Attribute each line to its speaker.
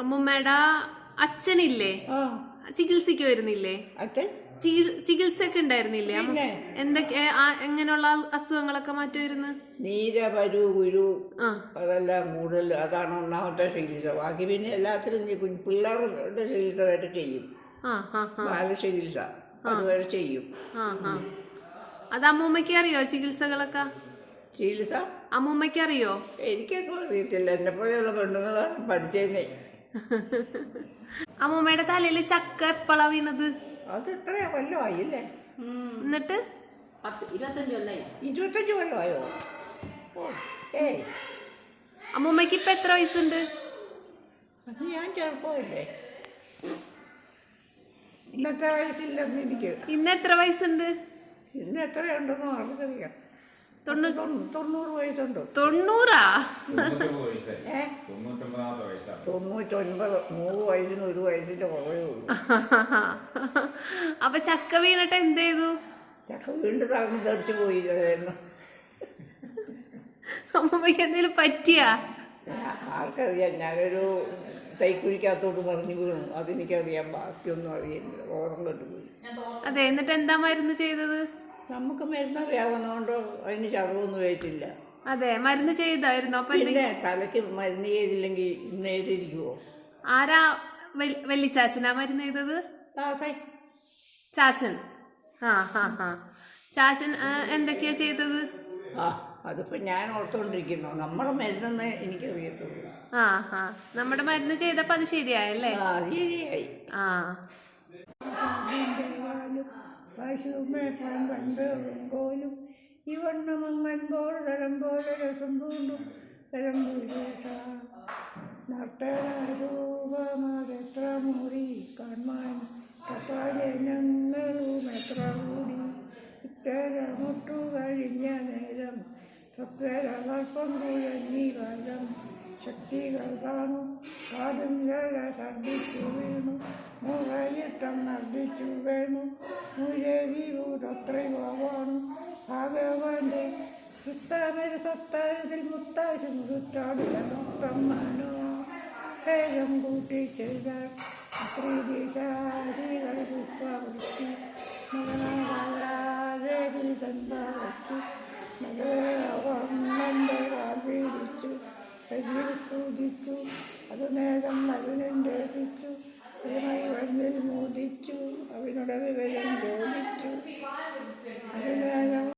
Speaker 1: അമ്മൂമ്മയുടെ അച്ഛനില്ലേ? ചികിത്സക്ക് വരുന്നില്ലേ? ചികിത്സയൊക്കെ ഉണ്ടായിരുന്നില്ലേ? എന്തൊക്കെ എങ്ങനെയുള്ള അസുഖങ്ങളൊക്കെ മാറ്റുമായിരുന്നു
Speaker 2: നീര പരു കുരു
Speaker 1: ആ.
Speaker 2: അതെല്ലാം കൂടുതൽ അതാണ് ഒന്നാമത്തെ ചികിത്സ. ബാക്കി പിന്നെ കുഞ്ഞ് പിള്ളേരുടെ ചികിത്സ വരെ ചെയ്യും. ബാലചികിത്സ അതുവരെ ചെയ്യും.
Speaker 1: അത് അമ്മൂമ്മയ്ക്ക് അറിയോ ചികിത്സകളൊക്കെ?
Speaker 2: ചികിത്സ
Speaker 1: അമ്മൂമ്മയ്ക്ക് അറിയോ
Speaker 2: എനിക്കൊന്നും അറിയത്തില്ല. എന്നെ പോലെയുള്ള പെണ്ണുങ്ങളാണ് പഠിച്ചേന്നേ.
Speaker 1: അമ്മൂമ്മയുടെ തലയിൽ ചക്ക എപ്പോഴാ വീണത്?
Speaker 2: അത് എത്രയാ? കൊല്ലമായില്ലേ?
Speaker 1: എന്നിട്ട്?
Speaker 2: ഇരുപത്തഞ്ച് കൊല്ലമായോ? ആയോ ഏയ്.
Speaker 1: അമ്മൂമ്മയ്ക്ക് ഇപ്പൊ എത്ര വയസ്സുണ്ട്?
Speaker 2: അത് ഞാൻ ചെറുപ്പമില്ലേ ഇന്നത്തെ വയസ്സില്ലെന്ന് എനിക്ക്
Speaker 1: ഇന്ന് എത്ര വയസ്സുണ്ട്?
Speaker 2: ഇന്ന് എത്രയുണ്ടെന്ന് ആർക്കറിയാം. തൊണ്ണൂറ് വയസ്സുണ്ടോ.
Speaker 1: തൊണ്ണൂറാ?
Speaker 2: തൊണ്ണൂറ്റൊൻപത് നൂറ് വയസ്സിന് ഒരു വയസ്സിന്റെ കുറവേ ഉള്ളൂ.
Speaker 1: അപ്പൊ ചക്ക വീണിട്ട് എന്ത് ചെയ്തു?
Speaker 2: ചക്ക വീണ്ടും താങ്ങി തെറിച്ചു പോയിരുന്നു
Speaker 1: അമ്മൂമ്മയ്ക്ക് എന്തെങ്കിലും പറ്റിയാ?
Speaker 2: ആർക്കറിയാം. ഞാനൊരു തൈക്കുഴിക്കകത്തോട്ട് മറിഞ്ഞു വീണു. അതെനിക്കറിയാം. ബാക്കിയൊന്നും അറിയില്ല. ഓർമ്മ കെട്ടുപോയി
Speaker 1: അതെ എന്നിട്ട് എന്താ മരുന്ന് ചെയ്തത്?
Speaker 2: നമുക്ക് മരുന്നറിയാവുന്നതുകൊണ്ട് അതിന് ചതവൊന്നും ആയിട്ടില്ല
Speaker 1: അതെ മരുന്ന് ചെയ്തായിരുന്നു? അപ്പൊ പിന്നെ
Speaker 2: തലയ്ക്ക് മരുന്ന് ചെയ്തില്ലെങ്കിൽ ഇന്ന് എഴുതിയിരിക്കുവോ?
Speaker 1: ആരാ വല്ലിച്ചാച്ചനാ മരുന്ന് ചെയ്തത്? ചാച്ചൻ. ആ ഹാ ഹാ. ചാച്ചൻ എന്തൊക്കെയാ ചെയ്തത്?
Speaker 2: ആ അതിപ്പോൾ ഞാൻ ഓർത്തോണ്ടിരിക്കുന്നു. നമ്മുടെ മരുന്നെന്ന് എനിക്കറിയത്തുള്ളൂ.
Speaker 1: ആ ഹാ. നമ്മുടെ മരുന്ന് ചെയ്തപ്പോ അത് ശരിയായല്ലേ?
Speaker 2: ശരിയായി.
Speaker 1: ആ.
Speaker 2: പശുമേക്കാൻ കണ്ട് പോലും ഇവണ്ണമങ്ങൻ പോലെ തരം പോലെ രസം പൂണ്ടും തരം നർത്തരൂപമതെത്ര മുറി കാണാൻ ജനങ്ങളും എത്ര കൂടി. ഇത്തരമൊട്ടു കഴിഞ്ഞ നേരം സത്വരവർഷം കുഴഞ്ഞി കാലം ശക്തികൾ കാണും. മൃദംഗര ശബ്ദിച്ചു വീണു മുഴയിട്ടം നർദ്ദിച്ചു വീണു മുരവിഭൂതത്രയോവാണു ഭഗവാന്റെ ചിത്രമൊരു സത്താരത്തിൽ മുത്താശം ചുറ്റാടിയ മൊത്തം മനോ. ശേഷം കൂട്ടി ചെയ്ത ശ്രീദിശാരികൾ പുഷ്പവൃത്തി മകനാകാരാദേവി തന്താവച്ചു മകനവം നന്ദ കാവിരിച്ചു സജീവ് സൂചിച്ചു. അതുനേരം നല്ലനും ലേഖിച്ചു ഇതുമായി വന്നിൽ മോദിച്ചു അവനോടവരും ചോദിച്ചു. അതിനേരം